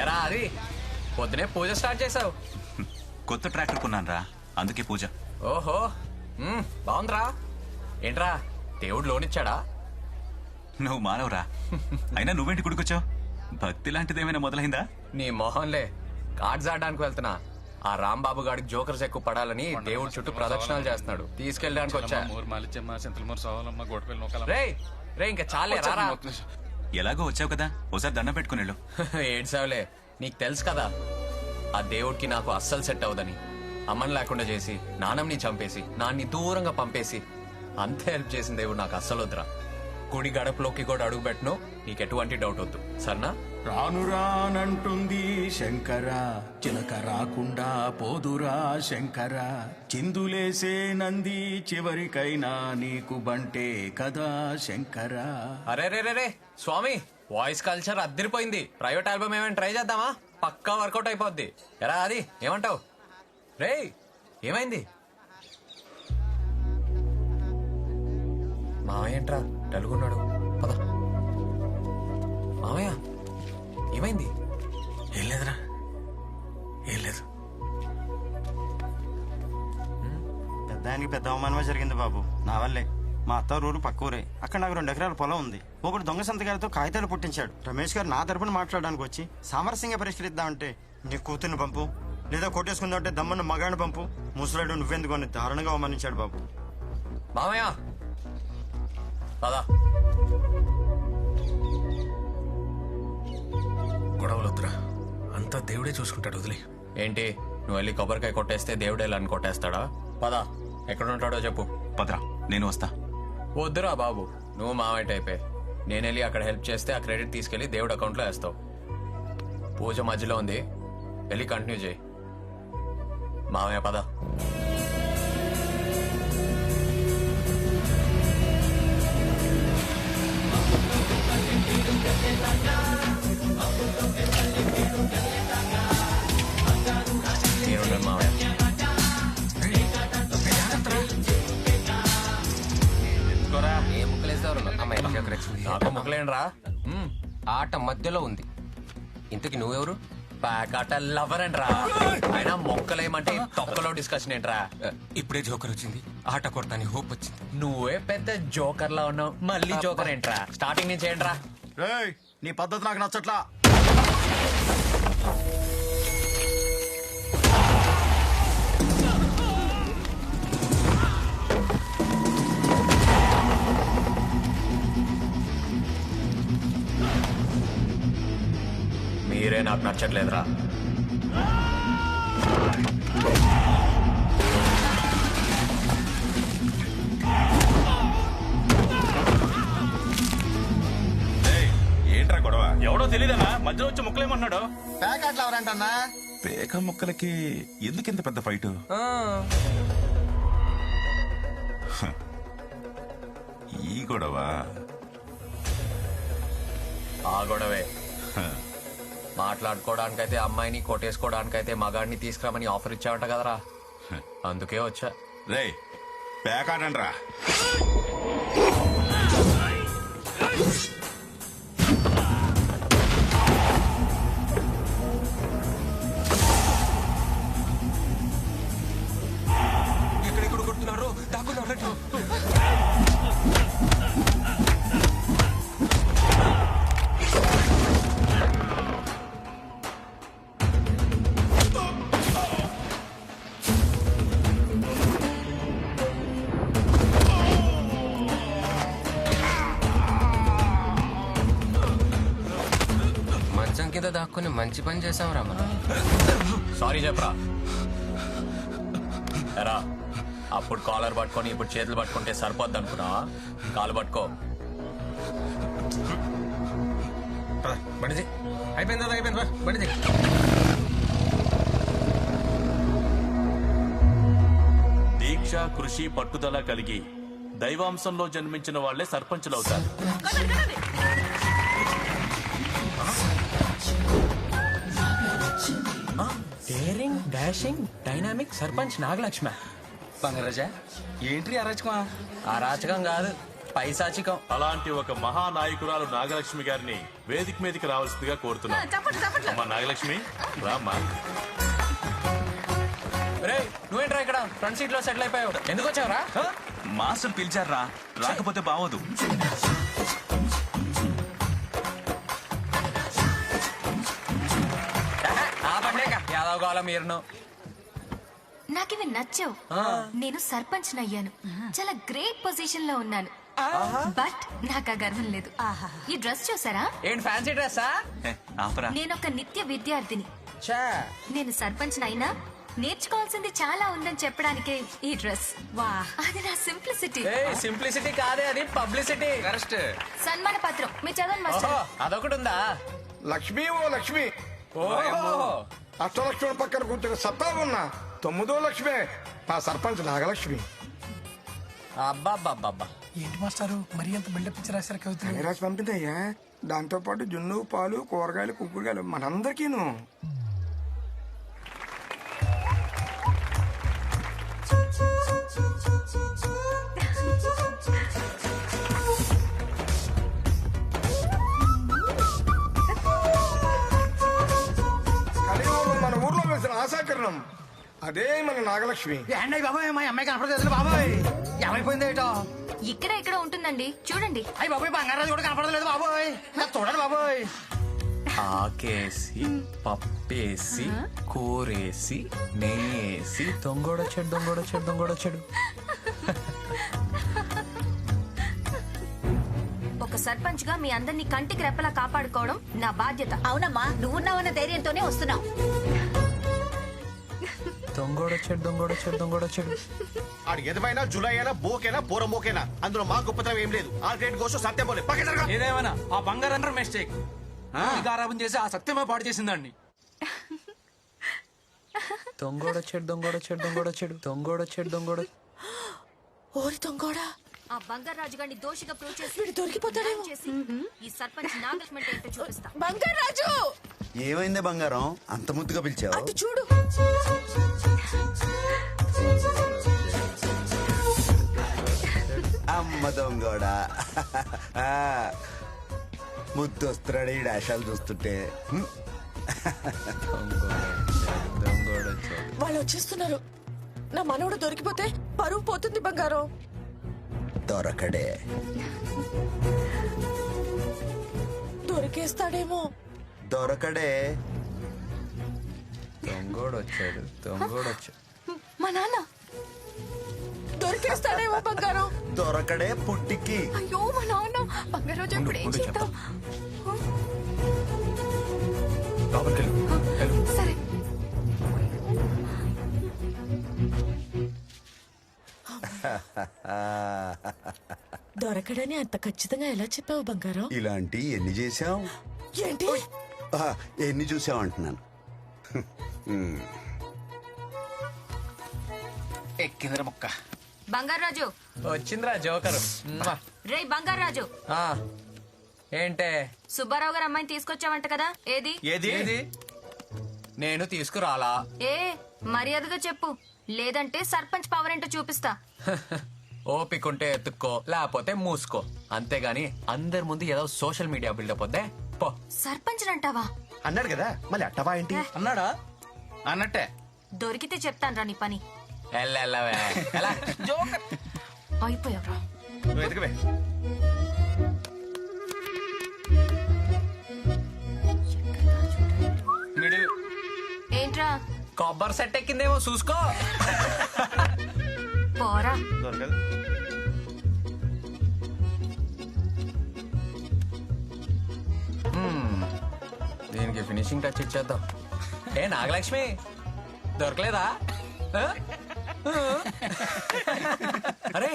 ఎరా అది? పొద్దునే పూజ స్టార్ట్ చేసావు కొత్త ట్రాక్టర్ కొన్నాను రా అందుకే పూజ. ఓహో. బాగుందిరా. ఏంట్రా దేవుడు లోనిచ్చాడా నువ్వు మానవరా. అయినా నువ్వేంటి గుడికొచ్చావు? భక్తి లాంటిది ఏమైనా మొదలైందా? నీ మొహంలే. కార్డ్స్ ఆడడానికి వెళ్తున్నా. ఆ రాంబాబు గాడికి జోకర్స్ ఎక్కువ పడాలని దేవుడి చుట్టూ ప్రదక్షిణాలు చేస్తున్నాడు. తీసుకెళ్ళడానికి వచ్చా. రే రే ఇంకా చాలే రారా. ఎలాగో వచ్చావు కదా? ఒకసారి దండం పెట్టుకుని వెళ్ళు ఏడ్సావులే నీకు తెలుసు కదా ఆ దేవుడికి నాకు అస్సలు సెట్ అవ్వదని. అమ్మని లేకుండా చేసి నాన్నని చంపేసి నాన్ని దూరంగా పంపేసి అంత హెల్ప్ చేసిన దేవుడు నాకు అస్సలు వద్దురా. గుడి గడపలోకి కూడా అడుగు పెట్టను నీకు ఎటువంటి డౌట్ వద్దు. సరేనా? రాను రానంటుంది శంకర చిలక రాకుండా పోదురా శంకర. చిందులేసే నంది చివరికైనా నీకు బంటే కదా శంకర. అరే రే రే స్వామి వాయిస్ కల్చర్ అద్దరిపోయింది. ప్రైవేట్ ఆల్బమ్ ఏమైనా ట్రై చేద్దామా? పక్కా వర్కౌట్ అయిపోద్ది. ఎరా అది ఏమంటావు? రే ఏమైంది? మామయ్య ఏంట్రా? డలుగున్నాడు. పద. మామయ్య? ఏమైంది? ఏం లేదురా. ఏం లేదు. పెద్దానికి పెద్ద అవమానమే జరిగింది బాబు. నా వల్లే. మా అత్త ఊరు పక్క ఊరే. అక్కడ నాకు రెండు ఎకరాల పొలం ఉంది. ఒకడు దొంగ సంతకాలతో కాగితాలు పుట్టించాడు. రమేష్ గారు నా తరపున మాట్లాడడానికి వచ్చి సామరస్యంగా పరిష్కరిద్దామంటే నీ కూతుర్ని పంపు. లేదా కొట్టేసుకుందామంటే దమ్మన్న మగాడిని పంపు. ముసలాడు నువ్వెందుకు అని దారుణంగా అవమానించాడు బాబు. మామయ్య! పదా. గొడవలొద్దురా. అంతా దేవుడే చూసుకుంటాడు వదిలే. ఏంటి? నువ్వు వెళ్ళి కొబ్బరికాయ కొట్టేస్తే దేవుడు వెళ్ళని కొట్టేస్తాడా? పదా. ఎక్కడ ఉంటాడో చెప్పు. పదరా. నేను వస్తా. వద్దురా బాబు. నువ్వు మావైట్ అయిపోయి నేను వెళ్ళి అక్కడ హెల్ప్ చేస్తే ఆ క్రెడిట్ తీసుకెళ్ళి దేవుడి అకౌంట్లో వేస్తావు. పూజ మధ్యలో ఉంది. వెళ్ళి కంటిన్యూ చేయి. మావయ్య పద. మ్మ్. ఆట మధ్యలో ఉంది. ఇంతకి నువ్వెవరు? ప్యాకాట లవర్ అండ్రా. అయినా మొక్కలేమంటే తొక్కలో డిస్కషన్ ఏంట్రా? ఇప్పుడే జోకర్ వచ్చింది. ఆట కొడతాని హోప్ వచ్చింది. నువ్వే పెద్ద జోకర్ లా ఉన్నావు. మళ్ళీ జోకర్ ఏంట్రా? స్టార్టింగ్ నుంచి ఏంట్రా? నీ పద్ధతి నాకు నచ్చట్లా. మీరే నాకు నచ్చట్లేదురా. ఏంట్రా గొడవ? ఎవడో తెలియదన్నా మధ్యలో వచ్చి ముక్కలేమన్నాడు ప్యాకెట్లు ఎవరంటన్నా? పేక ముక్కలకి ఎందుకు ఇంత పెద్ద ఫైట్? ఈ గొడవ. ఆ గొడవే. మాట్లాడుకోవడానికైతే అమ్మాయిని కొట్టేసుకోవడానికైతే మగాడిని తీసుకురామని ఆఫర్ ఇచ్చావంట కదరా. అందుకే వచ్చా. రే పేకాడండ్రా మంచి పని చేసాం రా మనం. సారీ చెప్పరా. ఎరా అప్పుడు కాలర్ పట్టుకొని ఇప్పుడు చేతులు పట్టుకుంటే సరిపోద్ది అనుకున్నా కాలు పట్టుకో. బండిది అయిపోయిందా అయిపోయింది బండిది దీక్ష కృషి పట్టుదల కలిగి దైవాంశంలో జన్మించిన వాళ్ళే సర్పంచులవుతారు. Daring dashing dynamic sarpanch Nagalakshmi Bangaraja ఏంటి అరాచకమా? అరాచకం కాదు పైసాచికం అలాంటి ఒక మహానాయకురాలు నాగలక్ష్మి గారిని వేదిక మీదకి రావాల్సిందిగా కోరుతున్నాను అమ్మా నాగలక్ష్మి రామ్మా. రే నువ్వేంట్రా ఇక్కడ? ఫ్రంట్ సీట్లో సెటిల్ అయిపోయావు. ఎందుకు వచ్చావురా? మాస్టర్ పిలిచారా? రాకపోతే బావదు. కావాలా మీరును? నాకివి నచ్చావు. నేను సర్పంచ్ అయ్యాను చాలా గ్రేట్ పొజిషన్లో ఉన్నాను బట్ నాకు ఆ గర్వం లేదు. ఈ డ్రెస్ చూసారా? ఏంటి ఫ్యాన్సీ ఆపరా. నేను ఒక నిత్య విద్యార్థిని. నేను సర్పంచ్ అయినా నేర్చుకోవాల్సింది చాలా ఉందని చెప్పడానికే ఈ డ్రెస్. వా. అది నా సింప్లిసిటీ. సింప్లిసిటీ కాదే అది పబ్లిసిటీ. కరెక్ట్. సన్మాన పత్రం మీ చదవండి మాస్టర్. అదొకటి ఉందా లక్ష్మీ ఓ లక్ష్మి. ఓహో. అష్టలక్ష్మి పక్కన కూర్చుని సత్తా ఉన్నా తొమ్మిదో లక్ష్మే. మా సర్పంచ్ నాగలక్ష్మి. అబ్బాబ్బాబ్బా ఏంటి మాస్టారు? మరి ఎంత బిల్డప్ ఇచ్చి రాశారు కవితలు రాసి పంపిందయ్యా. దాంతో పాటు జున్ను పాలు కూరగాయలు కుక్కుడుగాయలు మనందరికీను. అదే మన నాగలక్ష్మి. ఏంటయ్య బాబాయ్ మా అమ్మాయి కనపడలేదు బాబాయ్. ఏమైపోయింది ఏటో? ఇక్కడ ఇక్కడ ఉంటుందండి. చూడండి. అయ్యి బాబాయ్ బంగారాజు కూడా కనపడలేదు బాబాయ్. నాకు చూడండి బాబాయ్. ఆకేసి పప్పేసి కూరేసి నెయ్యేసి దొంగోడొచ్చాడు దొంగోడొచ్చాడు దొంగోడొచ్చాడు ఒక సర్పంచ్గా మీ అందరినీ కంటికి రెప్పలా కాపాడుకోవడం నా బాధ్యత. అవునమ్మా నువ్వున్నావన్న ధైర్యంతోనే వస్తున్నావు. దొంగోడొచ్చాడు దొంగోడొచ్చాడు దొంగోడొచ్చాడు. ఆడు ఎదవైనా జులై అయినా బోకేనా పోరమోకేనా అందులో మా గొప్పతనం ఏం లేదు. ఆ గ్రేట్ కోసం సత్యం పోలే. పక్క జరగ. ఏదేమన్నా ఆ బంగారం మిస్టేక్ గారాబం చేసి ఆ సత్యమే పాడు చేసిందండి దొంగోడొచ్చాడు దొంగోడొచ్చాడు దొంగోడొచ్చాడు దొంగోడొచ్చాడు దొంగోడ ఓరి తొంగోడా ఆ బంగారాజు గారిని దోషిగా ప్రూవ్ చేసి వీడు దొరికిపోతాడేమో. చేసి ఈ సర్పంచ్ నాగలక్ష్మి ఏంటో చూపిస్తా. బంగారాజు ఏమైందే బంగారం? అంత ముద్దుగా పిలిచావు? అటు చూడు. అమ్మ దొంగోడా. ఆ, ముద్దొస్తున్నాడు ఈ డాషాలు చూస్తుంటే. వాళ్ళు వచ్చేస్తున్నారు నా మనవడు దొరికిపోతే పరువు పోతుంది బంగారం. దొరకడే. దొరికేస్తాడేమో. దొరకడే. దొంగోడొచ్చాడు దొంగోడొచ్చాడు మా నాన్న. దొరికేస్తాడేమో బంగారం. దొరకడే పుట్టికి. అయ్యో మా నాన్న. బంగారాజు ఇప్పుడు ఏం చేద్దాం? సరే. దొరకడని అంత ఖచ్చితంగా ఎలా చెప్పావు బంగారం? ఇలాంటి ఎన్ని చేసాం ఏంటి? ఎన్ని చూసాం అంటున్నాను ఎక్కిందిరా ముక్క. బంగారాజు వచ్చిందిరా జోకరు. రే బంగారాజు ఆ, ఏంటే? సుబ్బారావు గారు అమ్మాయిని తీసుకొచ్చావంట కదా? ఏది? ఏది? నేను తీసుకురాలా? ఏ మర్యాదగా చెప్పు. లేదంటే సర్పంచ్ పవర్ ఏంటో చూపిస్తా. ఓపికంటే ఎత్తుక్కో లేకపోతే మూసుకో. అంతేగాని అందరి ముందు ఏదో సోషల్ మీడియా బిల్డప్ వద్దే? పో. సర్పంచ్ అంటావా అన్నాడు కదా మళ్ళీ అట్టవా ఏంటి? అన్నాడా? అన్నట్టే. దొరికితే చెప్తాను రా నీ పని. అయిపోయావురా. ఎదగవే. మిడిల్. ఏంట్రా? కొబ్బరి సెట్ ఎక్కిందేమో చూసుకో. పోరా. దొరకదు. ఫినిషింగ్ టచ్ ఇచ్చేద్దాం. ఏ నాగలక్ష్మి దొరకలేదా? అరే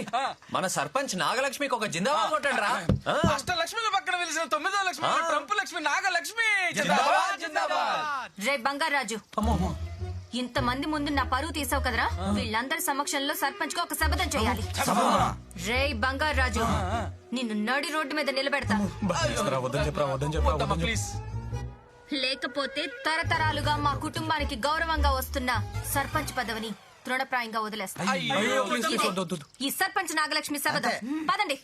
మన సర్పంచ్ నాగలక్ష్మికి ఒక జిందాబాద్ కొట్టండి రా? అష్టలక్ష్మి పక్కన వెలిసిన తొమ్మిదో లక్ష్మి. ట్రంప్ లక్ష్మి నాగలక్ష్మి జిందాబాద్, జిందాబాద్. రే బంగారాజు. ఇంతమంది ముందు నా పరువు తీసావు కదరా? వీళ్ళందరి సమక్షంలో సర్పంచ్గా ఒక శపథం చేయాలి. రే బంగారాజు నిన్ను నడి రోడ్డు మీద నిలబెడతా. లేకపోతే తరతరాలుగా మా కుటుంబానికి గౌరవంగా వస్తున్న సర్పంచ్ పదవిని తృణప్రాయంగా వదిలేస్తా. అయ్యో, please, please, వద్దు, వద్దు, వద్దు. ఈ సర్పంచ్ నాగలక్ష్మి శబదం పదండి.